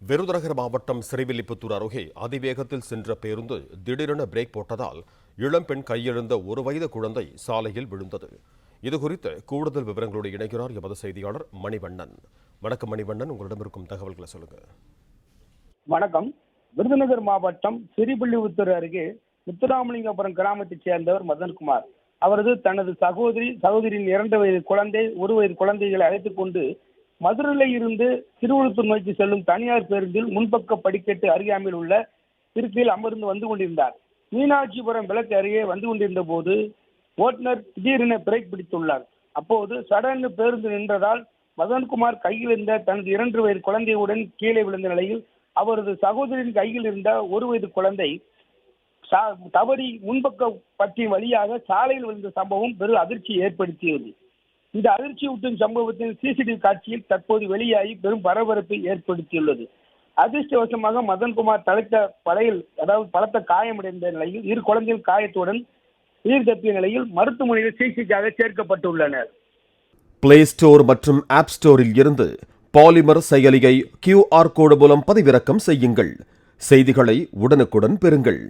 விருதுநகர் மாவட்டம் ஸ்ரீவில்லிபுத்தூர் அருகே அதிவேகத்தில் சென்ற பேருந்து திடீரென பிரேக் போட்டதால் இளம்பெண் கையெழுந்த ஒரு வயது குழந்தை சாலையில் விழுந்தது. இதுகுறித்து கூடுதல் விவரங்களோடு இணைகிறார் எமது செய்தியாளர் மணிவண்ணன். வணக்கம் மணிவண்ணன் உங்களிடம் இருக்கும் தகவல்களை சொல்லுங்க. வணக்கம். விருதுநகர் மாவட்டம் சிறிபள்ளிபுத்தூர் அருகே முத்துராமலிங்கபுரம் கிராமத்தைச் சேர்ந்தவர் மதன்குமார். அவரது தனது சகோதரி சகோதரியின் இரண்டு வயது குழந்தை ஒரு வயது குழந்தைகளை அழைத்துக் கொண்டு மதுரையில் இருந்து திருவள்ளூர் நோக்கி செல்லும் தனியார் பேருந்தில் முன்பக்க படிக்கட்டு அருகாமையில் உள்ள இருக்கையில் அமர்ந்து வந்து கொண்டிருந்தார். மீனாட்சிபுரம் விளக்கு அருகே வந்து கொண்டிருந்த போது ஓட்டுநர் திடீரென பிரேக் பிடித்துள்ளார். அப்போது சடன்னு பேருந்து நின்றதால் மதன்குமார் கையில் இருந்த தனது இரண்டு வயது குழந்தையுடன் கீழே விழுந்த நிலையில் அவரது சகோதரியின் கையில் இருந்த ஒரு வயது குழந்தை சா- தவறி முன்பக்க பற்றி வழியாக சாலையில் விழுந்த சம்பவம் பெரும் அதிர்ச்சி ஏற்படுத்தியது. இந்த அதிர்ச்சியூட்டும் சம்பவத்தின் சிசிடிவி காட்சியில் தற்போது வெளியாகி பெரும் பரபரப்பை ஏற்படுத்தியுள்ளது. அதிர்ஷ்டவசமாக மதன்குமார் தலைத்த படையில் அதாவது பலத்த காயமடைந்த நிலையில் இரு குழந்தைகள் காயத்துடன் உயிர் தப்பிய நிலையில் மருத்துவமனையில் சிகிச்சைக்காக சேர்க்கப்பட்டுள்ளனர். பிளே ஸ்டோர் மற்றும் ஆப் ஸ்டோரில் இருந்து பாலிமர் செயலியை கியூஆர் கோடு மூலம் பதிவிறக்கம் செய்யுங்கள். செய்திகளை உடனுக்குடன் பெறுங்கள்.